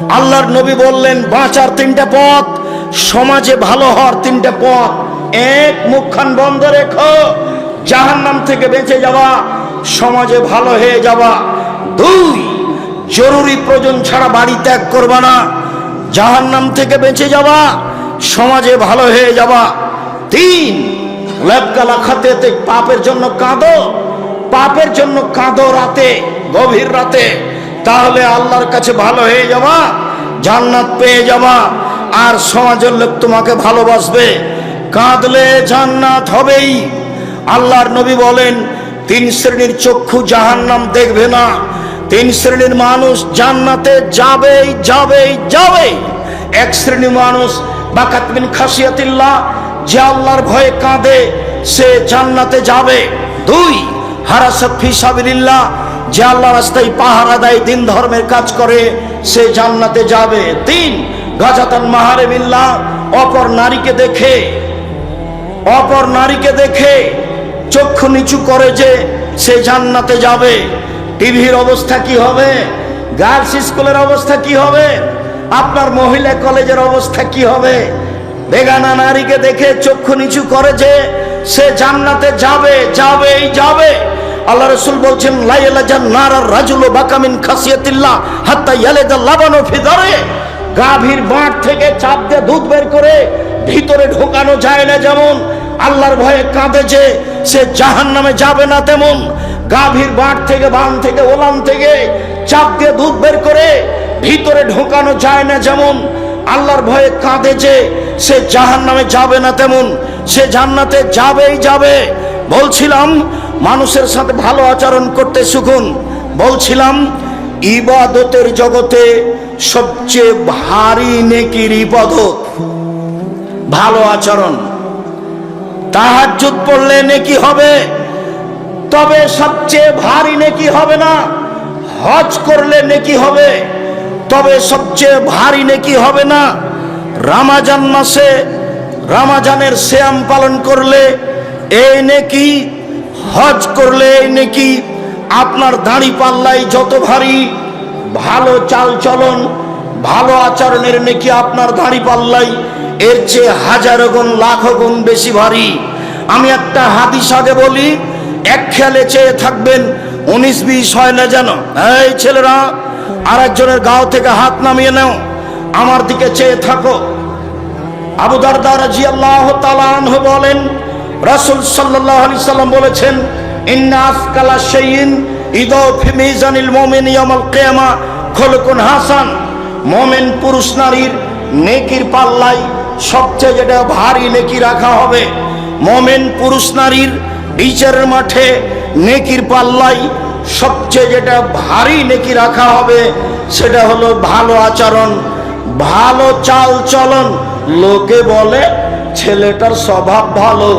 আল্লাহর নবী বললেন, বাঁচার তিনটা পথ, সমাজে ভালো হওয়ার তিনটা পথ। এক, মুখখান বন্ধ রেখো, জাহান্নাম থেকে বেঁচে যাওয়া, সমাজে ভালো হয়ে যাওয়া। দুই, জরুরি প্রয়োজন ছাড়া বাড়ি ত্যাগ করবা না, জাহান্নাম থেকে বেঁচে যাওয়া, সমাজে ভালো হয়ে যাওয়া। তিন লেপগালা খাতে পাপের জন্য কাঁদো, পাপের জন্য কাঁদো রাতে, গভীর রাতে। তাহলে আল্লাহর কাছে ভালো হয়ে যাওয়া জান্নাত পেয়ে যাওয়া আর সমাজের লোক তোমাকে ভালোবাসবে। কাঁদলে জান্নাত হবেই। আল্লাহর নবী বলেন, তিন শ্রেণির চক্ষু জাহান্নাম দেখবে না। তিন শ্রেণির মানুষ জান্নাতে যাবেই যাবেই যাবে এক শ্রেণির মানুষ বাকাতমিন খাসিয়াতিল্লাহ, যে আল্লাহর ভয়ে কাঁদে, সে জান্নাতে যাবে। দুই, হারাসাত ফি সাবিলিল্লাহ যে আল্লাহ রাস্তায় পাহারা দেয়, দিন ধর্মের কাজ করে, সে জান্নাতে যাবে। তিন, গাজাতান মাহারে বিল্লাহ, অপর নারীকে দেখে, অপর নারীকে দেখে, চক্ষু নিচু করে যে সে জান্নাতে যাবে। টিভির অবস্থা কি হবে? গার্লস স্কুলের অবস্থা কি হবে? আপনার মহিলা কলেজের অবস্থা কি হবে? বেগানা নারীকে দেখে চক্ষু নিচু করে যে সে জান্নাতে যাবে, যাবেই যাবে। আল্লাহ রসুল বলছেন, লাইলা জান নারার রাজুল বাকামিন খাসিয়াতিল্লাহ, হাত্তা ইয়ালেদা লাবানো ফিদরে গাভীর বাঁট থেকে চাপ দিয়ে দুধ বের করে ভিতরে ঢোকানো যায় না যেমন, আল্লাহর ভয়ে কাঁদে যে, সে জাহান নামে যাবে না তেমন। গাভীর বাঁট থেকে বান থেকে, ওলান থেকে চাপ দিয়ে দুধ বের করে ভিতরে ঢোকানো যায় না যেমন, আল্লাহর ভয়ে কাঁদে যে, সে জাহান নামে যাবে না তেমন। সে জান্নাতে যাবেই যাবে। বলছিলাম মানুষের সাথে ভালো আচরণ করতে শিখুন। বলছিলাম, ইবাদতের জগতে সবচেয়ে ভারী নেকির ইবাদত ভালো আচরণ। তাহাজ্জুদ পড়লে নেকি হবে, তবে সবচেয়ে ভারী নেকি হবে না, হজ করলে নেকি হবে, তবে সবচেয়ে ভারী নেকি হবে না, রামাজান মাসে, রামাজানের শ্যাম পালন করলে এই নেকি হজ করলে নাকি আপনার দাড়ি পাল্লাই যত ভারী ভালো চাল চলন ভালো আচরণের নাকি আপনার দাড়ি পাল্লাই এর চেয়ে হাজারো গুণ, লাখ গুণ বেশি ভারী। আমি একটা হাদিস আগে বলি, এক খেয়ালে চেয়ে থাকবেন, উনিশ বিশ হয় না যেন। এই ছেলেরা আর একজনের গাও থেকে হাত নামিয়ে নাও, আমার দিকে চেয়ে থাকো। আবু দারদা রাদিয়াল্লাহু তাআলা আনহু বলেন রাসূল আলাইহি সাল্লাম বলেছেন, ইন্না আসকালা শাইইন ইদাউ ফি মিজানিল মুমিন ইয়াউমাল খলকুন হাসান পুরুষ নারীর সবচেয়ে যেটা ভারী রাখা হবে পুরুষ নারীর বিচারের মাঠে নেকির পাল্লাই সবচেয়ে যেটা ভারী নেকি রাখা হবে, সেটা হলো ভালো আচরণ, ভালো চাল চলন। লোকে বলে, ছেলেটার স্বভাব ভালো।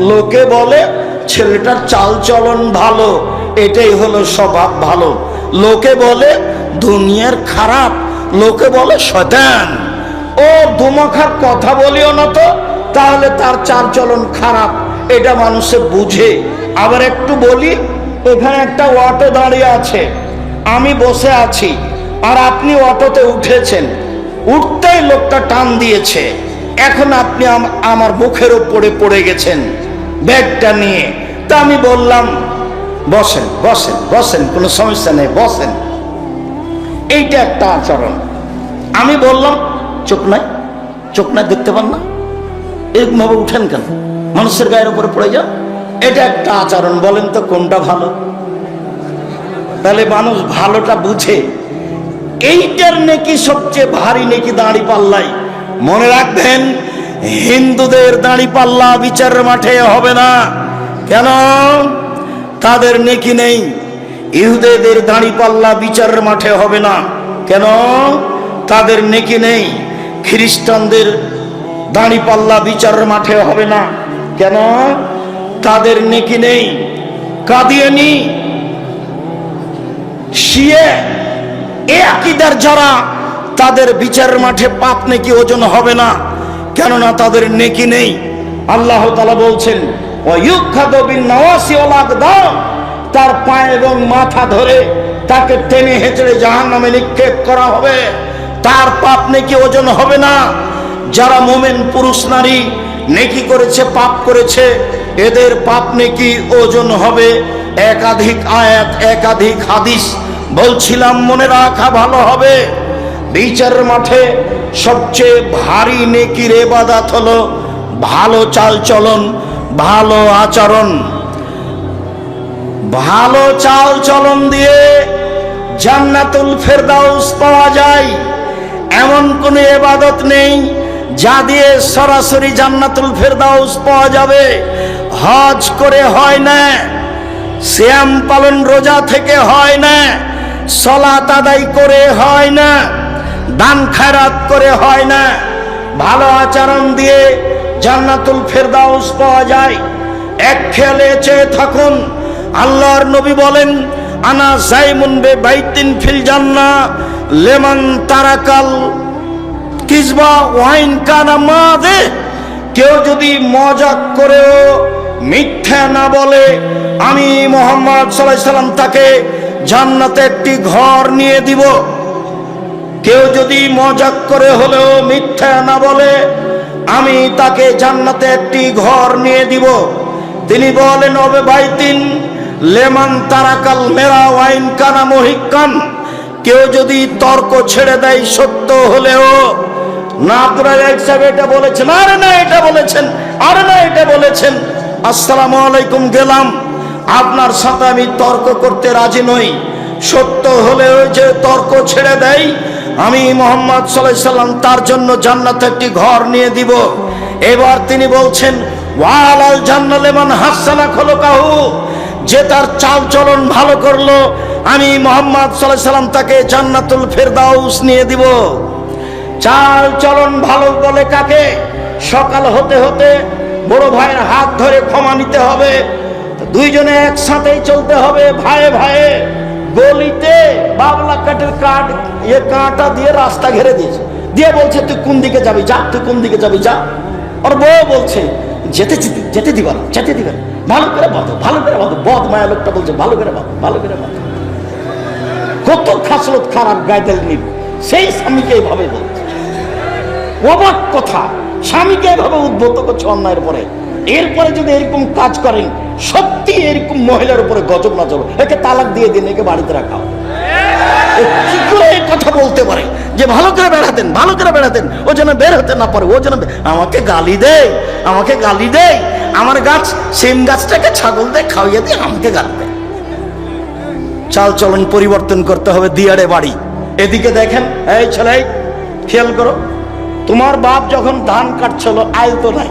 লোকে বলে, ছেলেটার চাল চলন ভালো, এটাই হলো স্বভাব ভালো। লোকে বলে, দুনিয়ার খারাপ। লোকে বলে, শয়তান। ও দুমখার কথা বলিও না তো, তাহলে তার চাল চলন খারাপ, এটা মানুষে বুঝে। আবার একটু বলি, এখানে একটা অটো দাঁড়িয়ে আছে, আমি বসে আছি, আর আপনি অটোতে উঠেছেন। উঠতেই লোকটা টান দিয়েছে। এখন আপনি আম- আমার মুখের উপরে পড়ে গেছেন ব্যাগটা নিয়ে। তা আমি বললাম, বসেন বসেন বসেন, কোনো সমস্যা নেই, বসেন। এইটা একটা আচরণ। আমি বললাম, চোখ নাই চোখ নাই দেখতে পান না। এরকমভাবে উঠেন কেন? মানুষের গায়ের উপরে পড়ে যান। এটা একটা আচরণ, বলেন তো কোনটা ভালো? তাহলে মানুষ ভালোটা বুঝে। এইটার নাকি সবচেয়ে ভারী নাকি দাঁড়ি পাল্লাই? মনে রাখবেন, হিন্দুদের দাঁড়ি পাল্লা বিচারের মাঠে হবে না। কেন? তাদের নেকি নেই। ইহুদেদের দাঁড়ি পাল্লা বিচারের মাঠে হবে না। কেন? তাদের নেকি নেই। খ্রিস্টানদের দাঁড়ি পাল্লা বিচারের মাঠে হবে না। কেন? তাদের নেকি নেই। কাদিয়ানি, শিয়ে, এ আকিদার যারা তাদের বিচারের মাঠে পাপ নেকি ওজন হবে না। কেননা তাদের নেকি নেই। আল্লাহ তালা বলছেন "ওয়ায়ুখ্যাতু বিন-নাওয়াসি ওয়াল তার পায়ে এবং মাথা ধরে তাকে টেনে হেঁচড়ে জাহান নামে নিক্ষেপ করা হবে। তার পাপ নেকি ওজন হবে না। যারা মোমেন পুরুষ নারী নেকি করেছে, পাপ করেছে, এদের পাপ নেকি ওজন হবে। একাধিক আয়াত, একাধিক হাদিস, বলছিলাম মনে রাখা ভালো হবে। বিচারের মাঠে সবচেয়ে ভারী নেকির এবাদাত হলো ভালো চালচলন, ভালো আচরণ। ভালো চাল চলন দিয়ে জান্নাতুল ফেরদাউস পাওয়া যায়। এমন কোনো এবাদত নেই যা দিয়ে সরাসরি জান্নাতুল ফেরদাউস পাওয়া যাবে। হজ করে হয় না শ্যাম পালন রোজা থেকে হয় না, সলাত আদায় করে হয় না। দান খায়রাত করে হয় না। ভালো আচরণ দিয়ে জান্নাতুল ফেরদাউস পাওয়া যায়। এক খেয়ালে চেয়ে থাকুন, আল্লাহর নবী বলেন, আনা জাইমুন বে বাইতিন ফিল জান্না, লেমন তারাকাল কিসবা ওয়াইন কানা মাদে। কেউ যদি মজাক করেও মিথ্যা না বলে, আমি মোহাম্মদ সাল্লাহ সাল্লাম তাকে জান্নাতে একটি ঘর নিয়ে দিব। কেউ যদি মজাক করে হলেও মিথ্যা না বলে, আমি তাকে জান্নাতে একটি ঘর নিয়ে দিব। তিনি বলেন, ওবে বাইতিন, লেমান তারাকাল মেরা ওয়াইন কানা মহিকান কেউ যদি তর্ক ছেড়ে দেয় সত্য হলেও, না আপনারা এক এটা বলেছেন, আরে না, এটা বলেছেন, আরে না, এটা বলেছেন। আসসালামু আলাইকুম, গেলাম। আপনার সাথে আমি তর্ক করতে রাজি নই। সত্য হলেও যে তর্ক ছেড়ে দেয় আমি মোহাম্মদ সাল্লাহ সাল্লাম তার জন্য জান্নাত একটি ঘর নিয়ে দিব। এবার তিনি বলছেন, ওয়ালাল জান্নালেমান হাসানা খোলকাহু। যে তার চাল চলন ভালো করল, আমি মোহাম্মদ সাল্লাহ সাল্লাম তাকে জান্নাতুল ফেরদাউস নিয়ে দিব। চাল চলন ভালো বলে কাকে? সকাল হতে হতে বড় ভাইয়ের হাত ধরে ক্ষমা নিতে হবে। দুইজনে একসাথেই চলতে হবে ভাইয়ে ভাইয়ে। গলিতে বাবলা কাঠের কাঠ ইয়ে কাঁটা দিয়ে রাস্তা ঘেরে দিয়েছে। দিয়ে বলছে তুই কোন দিকে যাবি? যা তুই কোন দিকে যাবি? যা। ওর বউ বলছে যেতে যেতে দিবা না, যেতে দিবা না। ভালো করে বাঁধো ভালো করে বাঁধো। বদ মায়া লোকটা বলছে ভালো করে বাঁধো ভালো করে বাঁধো। কত খাসলত খারাপ গায়দাল নিব সেই স্বামীকে এইভাবে বলছে। অবাক কথা স্বামীকে এভাবে উদ্ভূত করছে অন্যায়ের পরে। এরপরে যদি এরকম কাজ করেন সত্যি এরকম মহিলার উপরে গজব না চলো একে তালাক দিয়ে দিন একে বাড়িতে রাখা কথা বলতে পারে যে ভালো করে বেড়াতেন, ভালো করে বেড়াতেন, ও যেন বের হতে না পারে, ও যেন আমাকে গালি দেয়, আমাকে গালি দেয়, আমার গাছ, সেম গাছটাকে ছাগল দেয় খাওয়াইয়া দিয়ে আমাকে গালি দেয়। চাল চলন পরিবর্তন করতে হবে দিয়ারে বাড়ি। এদিকে দেখেন, এই ছেলে, খেয়াল করো, তোমার বাপ যখন ধান কাটছিল আয় তো নাই,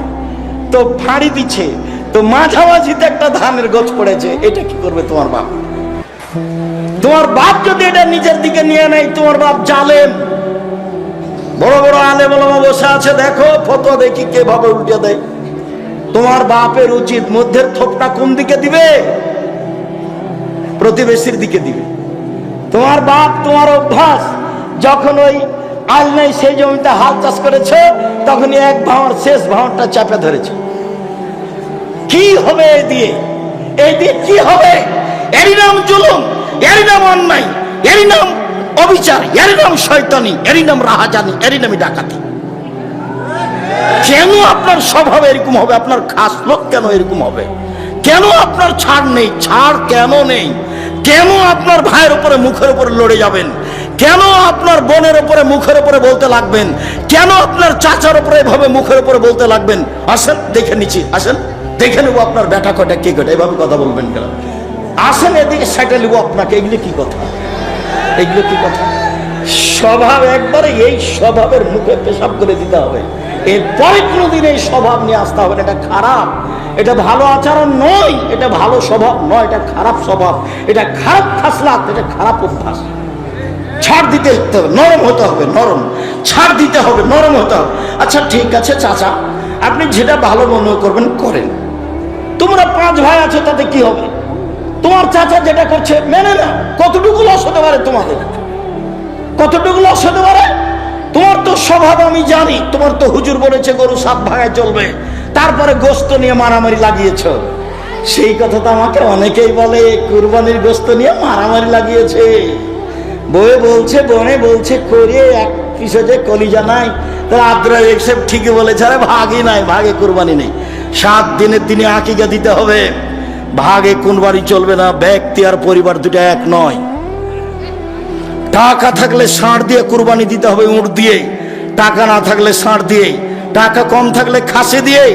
তো ফাঁড়ি দিচ্ছে তো মাঝামাঝিতে একটা ধানের গোছ পড়েছে, এটা কি করবে তোমার বাপ? তোমার বাপ যদি এটা নিজের দিকে নিয়ে নেয়, তোমার বাপ জালেম। বড় বড় আলে বলমা বসে আছে, দেখো ফটো দেখি কে ভাবে উল্টে দেয়। তোমার বাপের উচিত মধ্যের থোপটা কোন দিকে দিবে? প্রতিবেশীর দিকে দিবে। তোমার বাপ তোমার অভ্যাস, যখন ওই আল নাই সেই জমিতে হাল চাষ করেছে, তখনই এক ভাঁড়, শেষ ভাঁড়টা চাপে ধরেছে। কি হবে এই দিয়ে? এই দিয়ে কি হবে? এরই নাম জুলুম। এরই নাম অন্যায় এরই নাম অবিচার এরই নাম শয়তানি এরই নাম রাহাজানি এরই নামই ডাকাতি। কেন আপনার স্বভাব এরকম হবে? আপনার খাস লোক কেন এরকম হবে? কেন আপনার ছাড় নেই? ছাড় কেন নেই? কেন আপনার ভাইয়ের উপরে, মুখের উপরে লড়ে যাবেন? কেন আপনার বোনের উপরে, মুখের উপরে বলতে লাগবেন? কেন আপনার চাচার উপরে এভাবে মুখের উপরে বলতে লাগবেন? আসেন, দেখে নিচ্ছি, আসেন। দেখে নেব আপনার বেটা কটা কে কটা এভাবে কথা বলবেন কেন? আসেন এদিকে, সেটা নেব আপনাকে। এগুলো কি কথা? এগুলো কি কথা? স্বভাব, একবারে এই স্বভাবের মুখে পেশাব করে দিতে হবে। এরপরে কোনোদিন এই স্বভাব নিয়ে আসতে হবে না। এটা খারাপ। এটা ভালো আচরণ নয়। এটা ভালো স্বভাব নয়। এটা খারাপ স্বভাব। এটা খারাপ খাসলাত। এটা খারাপ অভ্যাস। ছাড় দিতে হবে। নরম হতে হবে। নরম। ছাড় দিতে হবে। নরম হতে হবে। আচ্ছা ঠিক আছে, চাচা। আপনি যেটা ভালো মনে করবেন, করেন। তোমরা পাঁচ ভাই আছো, তাতে কি হবে? তোমার চাচা যেটা করছে, মেনে না কতটুকু লস হতে পারে তোমাদের? কতটুকু লস হতে পারে? তোমার তো স্বভাব আমি জানি, তোমার তো হুজুর বলেছে, গরু সাত ভাগায় চলবে। তারপরে গোস্ত নিয়ে মারামারি লাগিয়েছ। সেই কথা তো আমাকে অনেকেই বলে, কুরবানির গোস্ত নিয়ে মারামারি লাগিয়েছে। বয়ে বলছে, বনে বলছে করে এক বত্রিশ যে কলিজা নাই আব্দুল সাহেব ঠিকই বলেছে, আরে ভাগই নাই, ভাগে কুরবানি নেই। সাত দিনের দিনে আকিকা দিতে হবে। ভাগে কোন বাড়ি চলবে না, ব্যক্তি আর পরিবার দুটা এক নয়। টাকা থাকলে ষাঁড় দিয়ে কুরবানি দিতে হবে উঁট দিয়ে, টাকা না থাকলে ষাঁড় দিয়ে, টাকা কম থাকলে খাসি দিয়ে,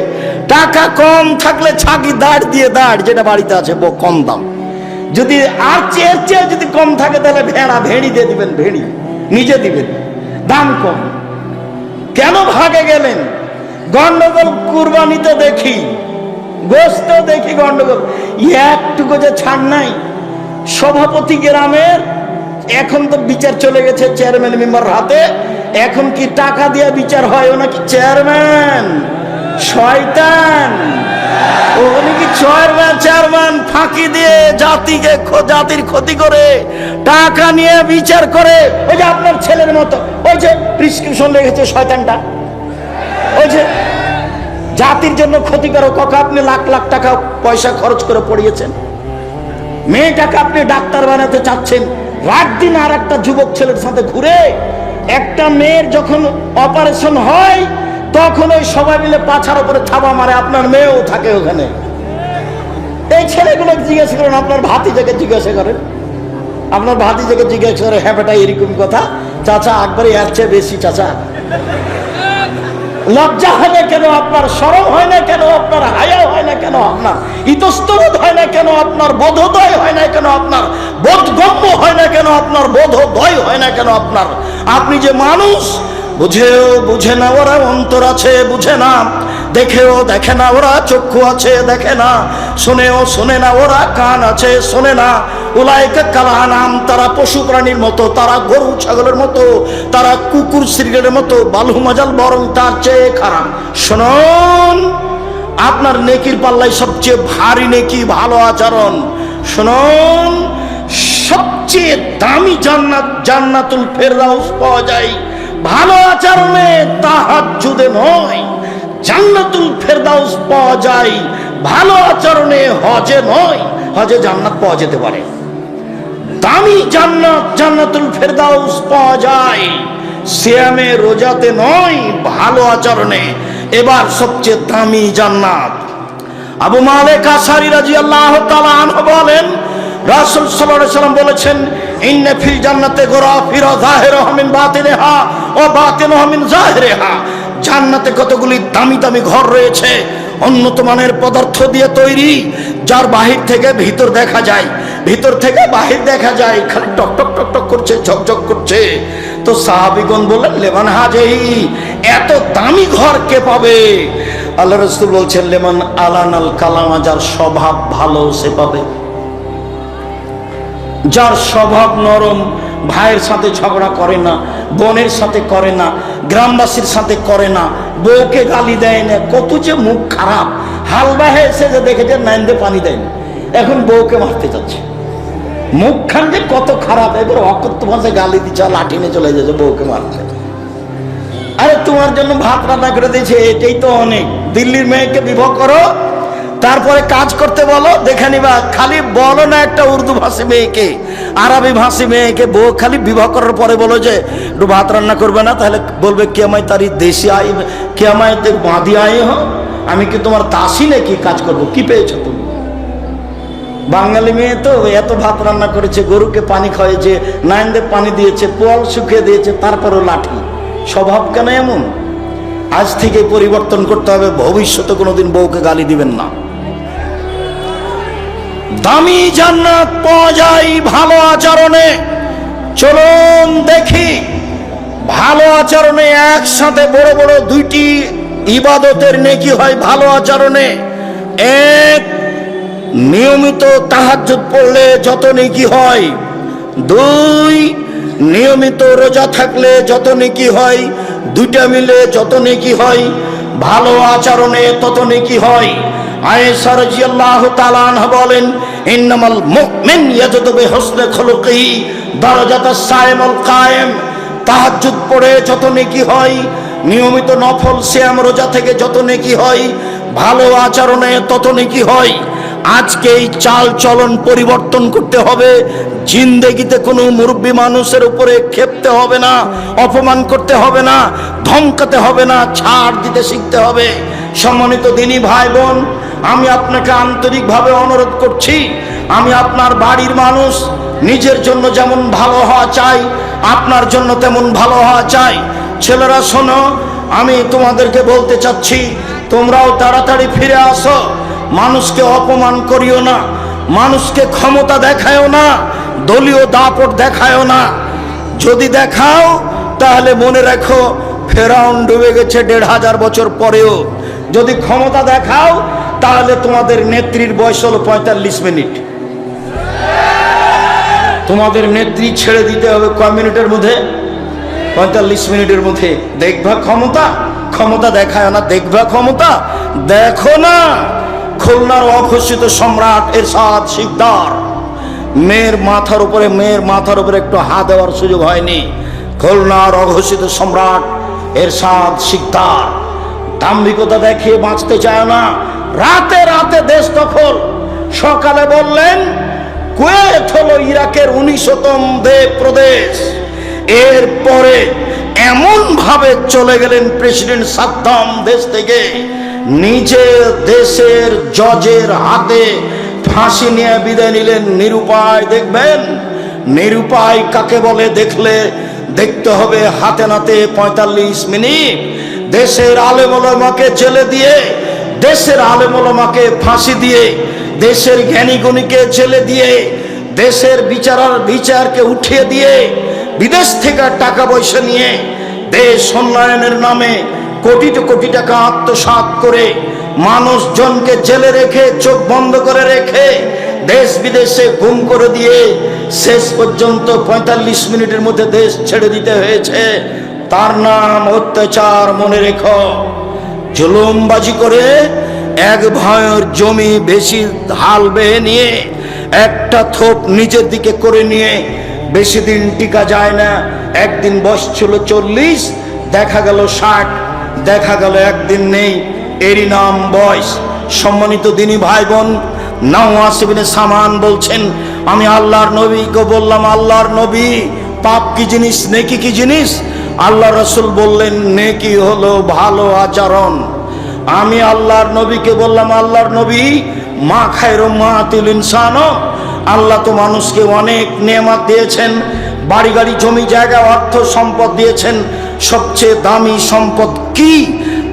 টাকা কম থাকলে ছাগি দাঁড় দিয়ে দাঁড়, যেটা বাড়িতে আছে কম দাম। যদি আর চেয়ে চেয়ে যদি কম থাকে, তাহলে ভেড়া ভেড়ি দিয়ে দিবেন, ভেড়ি নিজে দিবেন, দাম কম। কেন ভাগে গেলেন? গন্ডগোল কুরবানিতে দেখি গোস্ত দেখি গন্ডগোল। একটুকু যে ছাড় নাই। সভাপতি গ্রামের এখন তো বিচার চলে গেছে চেয়ারম্যান মেম্বার হাতে। এখন কি টাকা দিয়ে বিচার হয় ও নাকি চেয়ারম্যান শয়তান। ও নাকি চেয়ারম্যান চেয়ারম্যান ফাঁকি দিয়ে জাতিকে জাতির ক্ষতি করে, টাকা নিয়ে বিচার করে। ওই যে আপনার ছেলের মতো। ওই যে প্রিসক্রিপশন লেগেছে শয়তানটা। ওই যে জাতির জন্য ক্ষতিকারক কখন আপনি লাখ লাখ টাকা পয়সা খরচ করে পড়িয়েছেন। মেয়েটাকে আপনি ডাক্তার বানাতে চাচ্ছেন। রাত দিন আর একটা যুবক ছেলের সাথে ঘুরে একটা মেয়ের যখন অপারেশন হয়, তখন ওই সবাই মিলে পাছার উপরে থাবা মারে, আপনার মেয়েও থাকে ওখানে। এই ছেলেগুলো জিজ্ঞাসা করেন, আপনার ভাতিজাকে জিজ্ঞাসা করেন। আপনার ভাতিজাকে জিজ্ঞাসা করে হ্যাঁ বেটা, এরকম কথা? চাচা একবারে এর চেয়ে বেশি, চাচা। লজ্জা হয় না কেন? আপনার সরম হয় না কেন? আপনার হায়া হয় না কেন? আপনার ইতস্তবোধ হয় না কেন? আপনার বোধোদয় হয় না কেন? আপনার বোধগম্য হয় না কেন? আপনার বোধোদয় হয় না কেন? আপনার আপনি যে মানুষ, বুঝেও বুঝে না ওরা অন্তর আছে, বুঝে না। দেখেও দেখে না ওরা চক্ষু আছে, দেখে না। শুনেও শুনে না ওরা কান আছে, শোনে না। কালানাম তারা পশু প্রাণীর মতো, তারা গরু ছাগলের মতো, তারা কুকুর সিরিয়ালের মতো, বালু মাজাল বরং তার চেয়ে খারাপ। শুনুন, আপনার নেকির পাল্লাই সবচেয়ে ভারী নেকি, ভালো আচরণ। শোনন, সবচেয়ে দামি জান্নাত, জান্নাতুল ফেরদাউস পাওয়া যায়। ভালো আচরণে তাহাজ্জুদে নয়, জান্নাতুল ফেরদাউস পাওয়া যায়। ভালো আচরণে হজে নয়, হজে জান্নাত পাওয়া যেতে পারে। দামি জান্নাত, জান্নাতুল ফেরদাউস পাওয়া যায়। সিয়ামে, রোজাতে নয়, ভালো আচরণে। এবার সবচেয়ে দামি জান্নাত। আবু মালেক আসারি তাআলা আনহু বলেন, রাসূল আলাইহি সাল্লাম বলেছেন, ইন্না ফিল জান্নাতে গরাফিরা যাহিরুহা মিন বাতিনিহা ও বাতিনুহা মিন যাহিরিহা জান্নাতে কতগুলি দামি দামি ঘর রয়েছে উন্নত মানের পদার্থ দিয়ে তৈরি, যার বাহির থেকে ভিতর দেখা যায়। ভিতর থেকে বাহির দেখা যায়, খালি টক টক টক টক করছে, ঝকঝক করছে। তো সাহাবিগণ বললেন লেমান হাজেহি এত দামি ঘর কে পাবে? আল্লাহ রসুল বলছেন লেমান আলান আল কালামা, যার স্বভাব ভালো সে পাবে। যার স্বভাব নরম, ভাইয়ের সাথে ঝগড়া করে না, বোনের সাথে করে না, গ্রামবাসীর সাথে করে না, বউকে গালি দেয় না, কত যে মুখ খারাপ হালবাহে এসে যে দেখেছে নাইন্দে পানি দেয় না। এখন বউকে মারতে যাচ্ছে। মুখখান যে কত খারাপ, এবার অকত্য ভাষায় গালি দিচ্ছে লাঠি নিয়ে চলে যাচ্ছে বউকে মারতে। আরে তোমার জন্য ভাত রান্না করে দিয়েছে, এটাই তো অনেক। দিল্লির মেয়েকে বিবাহ করো, তারপরে কাজ করতে বলো, দেখে নিবা, খালি বলো না একটা উর্দু ভাষী মেয়েকে, আরবি ভাষী মেয়েকে, বউ খালি বিবাহ করার পরে বলো যে, একটু ভাত রান্না করবে না, তাহলে বলবে কে আমায় তারি দেশি আই কে আমায় বাঁধি আই হ, আমি কি তোমার দাসী নাকি কাজ করব? কি পেয়েছ বাঙালি মেয়ে তো এত ভাত রান্না করেছে, গরুকে পানি খাওয়াইছে নাইনদের পানি দিয়েছে, পোয়াল শুকিয়ে দিয়েছে, তারপরও লাঠি। স্বভাব কেন এমন? আজ থেকে পরিবর্তন করতে হবে, ভবিষ্যতে কোনোদিন বউকে গালি দিবেন না। দামি জান্নাত পাওয়া যায় ভালো আচরণে। চলুন দেখি, ভালো আচরণে একসাথে বড় বড় দুইটি ইবাদতের নেকি হয় ভালো আচরণে। এক নিয়মিত তাহাজ্জুদ পড়লে যত নেকি হয়, দুই, নিয়মিত রোজা থাকলে যত নেকি হয়, দুইটা মিলে যত নেকি হয়, ভালো আচরণে তত নেকি হয়। আয়েশা রাদিয়াল্লাহু তাআলা আনহা বলেন, ইন্নামাল মুমিন ইয়াজদু বিহুসনি খুলুকিহি দারাজাতাস সাইমুল কায়েম। তাহাজ্জুদ পড়ে যত নেকি হয়, নিয়মিত নফল শ্যাম রোজা থেকে যত নেকি হয়, ভালো আচরণে তত নেকি হয়। আজকে এই চাল চলন পরিবর্তন করতে হবে। জিন্দেগিতে কোনো মুরব্বী মানুষের উপরে খেপতে হবে না, অপমান করতে হবে না, ধমকাতে হবে না, ছাড় দিতে শিখতে হবে। সম্মানিত দিনই ভাই বোন আমি আপনাকে আন্তরিকভাবে অনুরোধ করছি, আমি আপনার বাড়ির মানুষ, নিজের জন্য যেমন ভালো হওয়া চাই, আপনার জন্য তেমন ভালো হওয়া চাই। ছেলেরা শোনো, আমি তোমাদেরকে বলতে চাচ্ছি, তোমরাও তাড়াতাড়ি ফিরে আসো। মানুষকে অপমান করিও না, মানুষকে ক্ষমতা দেখায়ও না, দলীয় দাপট দেখায়ও না। যদি দেখাও, তাহলে মনে রাখো, ফেরাউন ডুবে গেছে দেড় হাজার বছর পরেও। যদি ক্ষমতা দেখাও, তাহলে তোমাদের নেত্রীর বয়স হলো পঁয়তাল্লিশ মিনিট। তোমাদের নেত্রী ছেড়ে দিতে হবে কয় মিনিটের মধ্যে? পঁয়তাল্লিশ মিনিটের মধ্যে। দেখবা ক্ষমতা? ক্ষমতা দেখায় না, দেখবা ক্ষমতা? দেখো না! খুলনার অঘোষিত সম্রাট এরশাদ শিকদার। মেয়ের মাথার উপরে, মেয়ের মাথার উপরে একটু হাত দেওয়ার সুযোগ হয়নি। খুলনার অঘোষিত সম্রাট এরশাদ শিকদার। দাম্ভিকতা দেখিয়ে বাঁচতে চায় না। রাতে রাতে দেশ দখল। সকালে বললেন, কুয়েত হলো ইরাকের উনিশতম দেব প্রদেশ এরপরে এমন ভাবে চলে গেলেন প্রেসিডেন্ট সাদ্দাম দেশ থেকে। নিজে দেশের জজের হাতে ফাঁসি নিয়ে বিদায় নিলেন নিরুপায়, দেখবেন? নিরুপায় কাকে বলে? দেখলে দেখতে হবে হাতে নাতে পঁয়তাল্লিশ মিনিট। দেশের আলেমলমাকে জেলে দিয়ে, দেশের আলেমলমাকে ফাঁসি দিয়ে, দেশের জ্ঞানী গুণীকে জেলে দিয়ে, দেশের বিচারার বিচারকে উঠিয়ে দিয়ে, বিদেশ থেকে টাকা পয়সা নিয়ে দেশ উন্নয়নের নামে কোটি কোটি টাকা আত্মসাৎ করে মানুষজনকে জেলে রেখে, চোখ বন্ধ করে রেখে দেশ বিদেশে গুম করে দিয়ে শেষ পর্যন্ত পঁয়তাল্লিশ মিনিটের মধ্যে দেশ ছেড়ে দিতে হয়েছে। তার নাম অত্যাচার মনে রেখ। জুলুমবাজি করে এক ভয়ের জমি বেশি হাল বেয়ে নিয়ে, একটা থোপ নিজের দিকে করে নিয়ে বেশি দিন টিকা যায় না। একদিন বয়স ছিল চল্লিশ, দেখা গেল ষাট। দেখা গেল একদিন নেই, এরই নাম বয়স। সম্মানিত দিনী ভাই বোন নাওয়াসিবিনে সামান বলছেন, আমি আল্লাহর নবীকে বললাম, আল্লাহর নবী, পাপ কি জিনিস, নেকি কি জিনিস? আল্লাহ রসুল বললেন, নেকি হলো ভালো আচরণ। আমি আল্লাহর নবীকে বললাম, আল্লাহর নবী, মা খায়রো মা তুল ইনসানো। আল্লাহ তো মানুষকে অনেক নেমাত দিয়েছেন বাড়ি গাড়ি জমি জায়গা, অর্থ সম্পদ দিয়েছেন। সবচেয়ে দামি সম্পদ কি?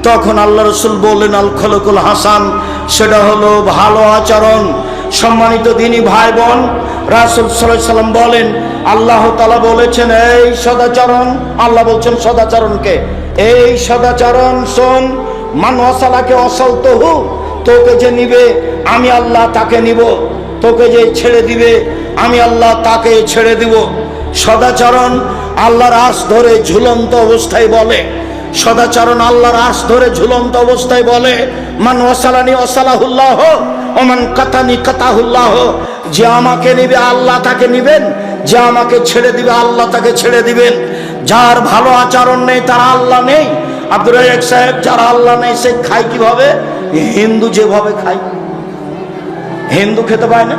তখন আল্লাহ রসুল বললেন, আল খলকুল হাসান, সেটা হলো ভালো আচরণ। সম্মানিত দিনী ভাই বোন রাসুল সাল্লাহ সাল্লাম বলেন, আল্লাহ তালা বলেছেন, এই সদাচরণ আল্লাহ বলছেন, সদাচরণকে। এই সদাচরণ শোন, মান অসালাকে অসল তহু তোকে যে নিবে, আমি আল্লাহ তাকে নিব। তোকে যে ছেড়ে দিবে, আমি আল্লাহ তাকে ছেড়ে দিব। সদাচরণ আল্লাহর আশ ধরে ঝুলন্ত অবস্থায় বলে। সদাচরণ আল্লাহর আশ ধরে ঝুলন্ত অবস্থায় বলে, মান ওসালানি ওসালাহুল্লাহ ওমান কাতানি কাতাহুল্লাহ। যে আমাকে নিবে আল্লাহ তাকে নিবেন, যে আমাকে ছেড়ে দিবে আল্লাহ তাকে ছেড়ে দিবেন। যার ভালো আচরণ নেই, তার আল্লাহ নেই। আব্দুর রাজাক সাহেব, যার আল্লাহ নেই, সে খায় কীভাবে? হিন্দু যেভাবে খায়। হিন্দু খেতে পায় না?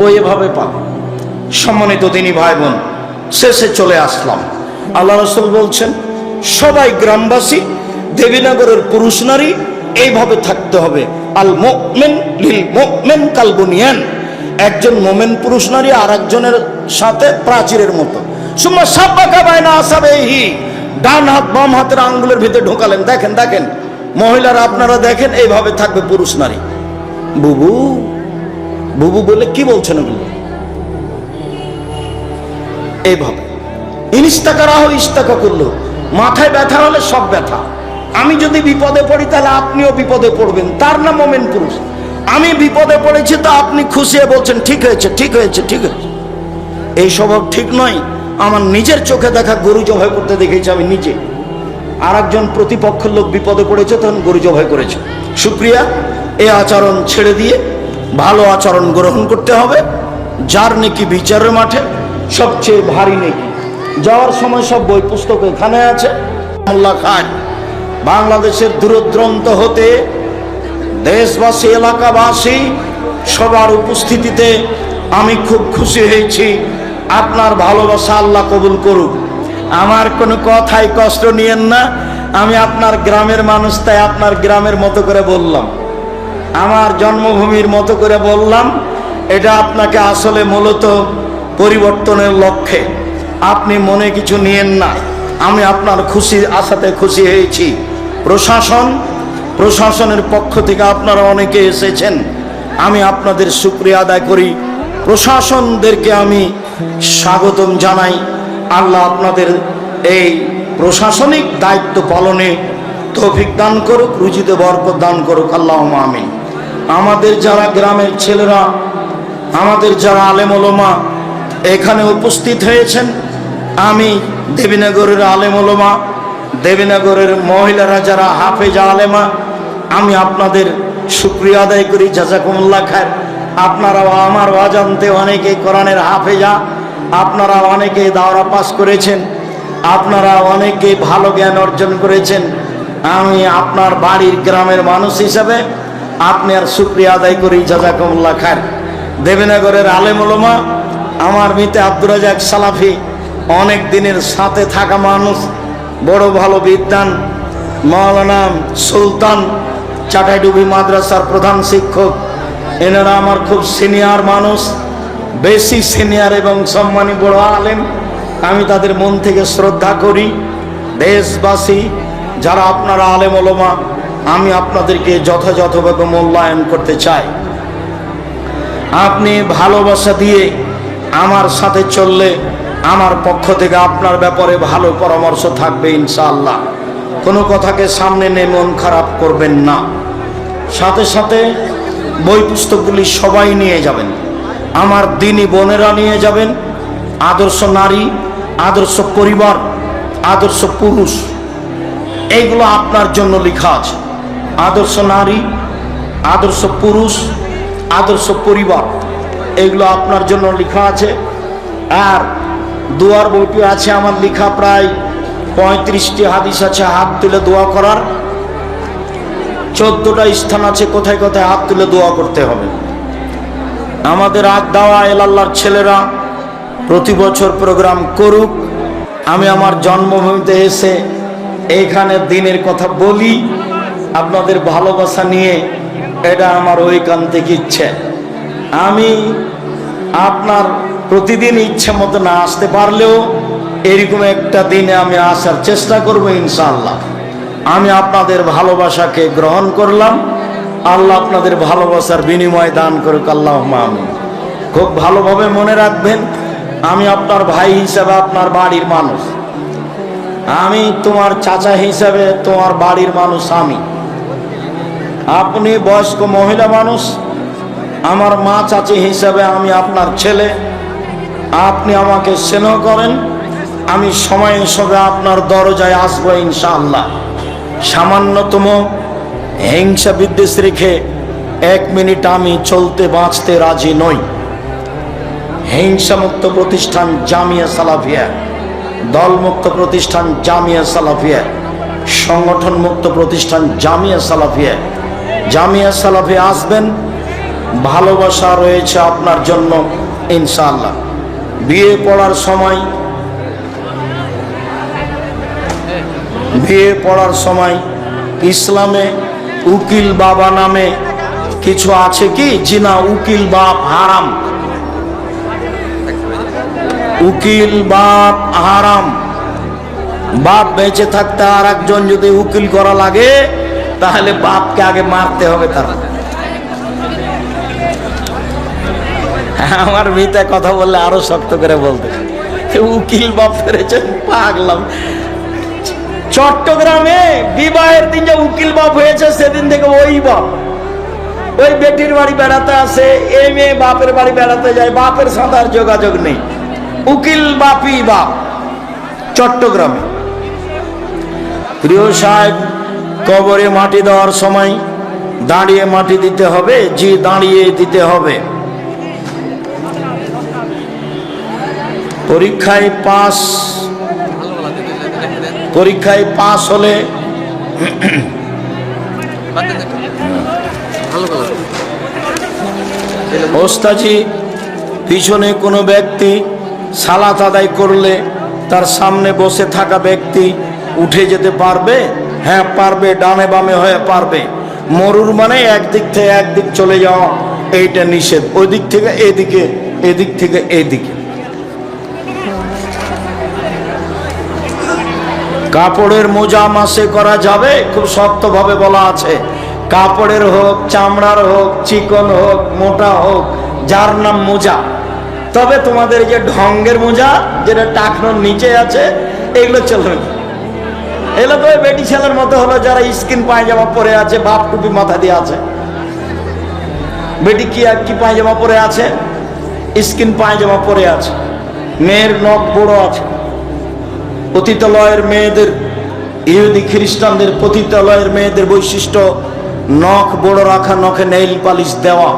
ও এভাবে পাবে সম্মানিত তিনি ভাই বোন শেষে চলে আসলাম। আল্লাহ রসুল বলছেন, সবাই গ্রামবাসী, দেবীনগরের পুরুষ নারী, এইভাবে থাকতে হবে। আল মোমেন লিল মোমেন কালবুনিয়ান একজন মোমেন পুরুষ নারী আর একজনের সাথে প্রাচীরের মতো। ডান হাত, বাম হাতের আঙ্গুলের ভিতরে ঢোকালেন। দেখেন দেখেন, মহিলারা আপনারা দেখেন, এইভাবে থাকবে পুরুষ নারী। বুবু বুবু বলে কি বলছেন ওগুলো? এইভাবে। ইনিস্তাকা রাহ ইস্তাকা করল মাথায় ব্যথা হলে সব ব্যথা। আমি যদি বিপদে পড়ি তাহলে আপনিও বিপদে পড়বেন। তার নাম মোমেন পুরুষ। আমি বিপদে পড়েছি তো আপনি খুশি হয়ে বলছেন, ঠিক হয়েছে ঠিক হয়েছে ঠিক হয়েছে। এই স্বভাব ঠিক নয়। আমার নিজের চোখে দেখা গরু জবাই করতে দেখেছি আমি নিজে। আর একজন প্রতিপক্ষের লোক বিপদে পড়েছে তখন গরু জবাই করেছে। সুপ্রিয়া এই আচরণ ছেড়ে দিয়ে ভালো আচরণ গ্রহণ করতে হবে। যার নাকি বিচারের মাঠে সবচেয়ে ভারী নেকি যাওয়ার সময় সব বই পুস্তক এখানে আছে। বাংলাদেশের দূরদ্রন্ত হতে দেশবাসী, এলাকাবাসী সবার উপস্থিতিতে আমি খুব খুশি হয়েছি। আপনার ভালোবাসা আল্লাহ কবুল করুক। আমার কোনো কথাই কষ্ট নিয়েন না। আমি আপনার গ্রামের মানুষ, তাই আপনার গ্রামের মতো করে বললাম। আমার জন্মভূমির মতো করে বললাম। এটা আপনাকে আসলে মূলত পরিবর্তনের লক্ষ্যে। আপনি মনে কিছু নিয়েন না। আমি আপনার খুশি, আশাতে খুশি হয়েছি। প্রশাসন, প্রশাসনের পক্ষ থেকে আপনারা অনেকে এসেছেন। আমি আপনাদের শুক্রিয়া আদায় করি। প্রশাসনদেরকে আমি স্বাগতম জানাই। আল্লাহ আপনাদের এই প্রশাসনিক দায়িত্ব পালনে তৌফিক দান করুক, রুজিতে বরকত দান করুক। আল্লাহ আমিন। আমাদের যারা গ্রামের ছেলেরা, আমাদের যারা আলেমলমা এখানে উপস্থিত হয়েছেন আমি দেবীনগরের আলেমলমা দেবীনগরের মহিলারা যারা হাফেজা আলেমা, আমি আপনাদের শুক্রিয়া আদায় করি, জাজাকুমুল্লাহ খায় আপনারাও আমার অজান্তে অনেকে কোরআনের হাফেজা, আপনারা অনেকে দাওরা পাস করেছেন, আপনারা অনেকে ভালো জ্ঞান অর্জন করেছেন। আমি আপনার বাড়ির গ্রামের মানুষ হিসাবে আপনি আর শুক্রিয়া আদায় করি, জাজাকুমুল্লাহ খান দেবীনগরের আলেমুলমা আমার মিতে আব্দুর রাজাক সালাফি অনেক দিনের সাথে থাকা মানুষ, বড় ভালো বিদ্যান মৌলানা সুলতান চাটাইডুবি মাদ্রাসার প্রধান শিক্ষক। এনারা আমার খুব সিনিয়র মানুষ, বেশি সিনিয়র এবং সম্মানী বড় আলেম। আমি তাদের মন থেকে শ্রদ্ধা করি। দেশবাসী, যারা আপনারা আলেম ওলমা, আমি আপনাদেরকে যথাযথভাবে মূল্যায়ন করতে চাই। আপনি ভালোবাসা দিয়ে আমার সাথে চললে আমার পক্ষ থেকে আপনার ব্যাপারে ভালো পরামর্শ থাকবে ইনশাআল্লাহ। কোনো কথাকে সামনে নিয়ে মন খারাপ করবেন না। সাথে সাথে বই পুস্তকগুলি সবাই নিয়ে যাবেন। আমার দিনী বোনেরা নিয়ে যাবেন। আদর্শ নারী, আদর্শ পরিবার, আদর্শ পুরুষ, এইগুলো আপনার জন্য লেখা আছে। আদর্শ নারী, আদর্শ পুরুষ, আদর্শ পরিবার। এগুলো আপনার জন্য লেখা আছে। আর দুয়ার বইটি আছে, আমার লেখা প্রায় পঁয়ত্রিশটি হাদিস আছে, হাত তুলে দোয়া করার। চোদ্দটা স্থান আছে, কোথায় কোথায় হাত তুলে দোয়া করতে হবে। আমাদের আগ দাওয়া এলাল্লার ছেলেরা প্রতি বছর প্রোগ্রাম করুক। আমি আমার জন্মভূমিতে এসে এইখানে দিনের কথা বলি। আপনাদের ভালোবাসা নিয়ে এটা আমার ওইকান্তিক ইচ্ছে। আমি আপনার প্রতিদিন ইচ্ছে মতো না আসতে পারলেও এরকম একটা দিনে আমি আসার চেষ্টা করব ইনশাআল্লাহ। আমি আপনাদের ভালোবাসাকে গ্রহণ করলাম। আল্লাহ আপনাদের ভালোবাসার বিনিময় দান করুক আল্লাহ আমি খুব ভালোভাবে মনে রাখবেন, আমি আপনার ভাই হিসাবে আপনার বাড়ির মানুষ। আমি তোমার চাচা হিসাবে তোমার বাড়ির মানুষ আমি। আপনি বয়স্ক মহিলা মানুষ আমার মা চাচি হিসাবে আমি আপনার ছেলে। আপনি আমাকে স্নেহ করেন। আমি সময় হিসাবে আপনার দরজায় আসব ইনশাআল্লাহ। সামান্যতম হিংসা বিদ্বেষ রেখে এক মিনিট আমি চলতে বাঁচতে রাজি নই। হিংসামুক্ত প্রতিষ্ঠান জামিয়া সালাফিয়া, দলমুক্ত প্রতিষ্ঠান জামিয়া সালাফিয়া সংগঠন মুক্ত প্রতিষ্ঠান জামিয়া সালাফিয়া। জামিয়া সালাফিয়া আসবেন ভালোবাসা রয়েছে আপনার জন্য, ইনশাআল্লাহ। বিয়ে পড়ার সময়, বিয়ে পড়ার সময় ইসলামে উকিল বাবা নামে কিছু আছে কি? জিনা, উকিল বাপ হারাম। উকিল বাপ হারাম। বাপ বেঁচে থাকতে আর একজন যদি উকিল করা লাগে, তাহলে বাপকে আগে মারতে হবে তার। আমার মিতে কথা বললে আরও শক্ত করে বলতে। উকিল বাপ ফেরেছেন পাগলাম। চট্টগ্রামে বিবাহের দিন যে উকিল বাপ হয়েছে, সেদিন থেকে ওই বাপ। ওই বেটির বাড়ি বেড়াতে আসে, এই মেয়ে বাপের বাড়ি বেড়াতে যায়, বাপের সাথে আর যোগাযোগ নেই। উকিল বাপি বাপ, চট্টগ্রামে। প্রিয় সাহেব, কবরে মাটি দেওয়ার সময় দাঁড়িয়ে মাটি দিতে হবে জি দাঁড়িয়ে দিতে হবে। পরীক্ষায় পাস পরীক্ষায় পাস হলে ওস্তাজি, পিছনে কোনো ব্যক্তি সালাত আদায় করলে তার সামনে বসে থাকা ব্যক্তি উঠে যেতে পারবে? হ্যাঁ পারবে, ডানে বামে হয়ে পারবে। মরুর মানে একদিক থেকে একদিক চলে যাওয়া, এইটা নিষেধ। ওই দিক থেকে এদিকে, এদিক থেকে এদিকে। কাপড়ের মোজা মাসে করা যাবে, খুব শক্তভাবে বলা আছে। কাপড়ের হোক, চামড়ার হোক, চিকন হোক, মোটা হোক, যার নাম মোজা। তবে তোমাদের যে ঢঙ্গের মোজা, যেটা টাকনোর নিচে আছে, এগুলো চলবে এগুলো তো বেটি ছেলের মতো হলো, যারা স্কিন পায়জামা পরে আছে বাপ টুপি মাথা দিয়ে আছে। বেটি কি আর কি পায়জামা পরে আছে? স্কিন পায়জামা পরে আছে। মেয়ের নখ বড় আছে। পতিতালয়ের মেয়েদের ইহুদি খ্রিস্টানদের পতিতালয়ের মেয়েদের বৈশিষ্ট্য নখ বড় রাখা নখে নেইল পালিশ দেওয়া।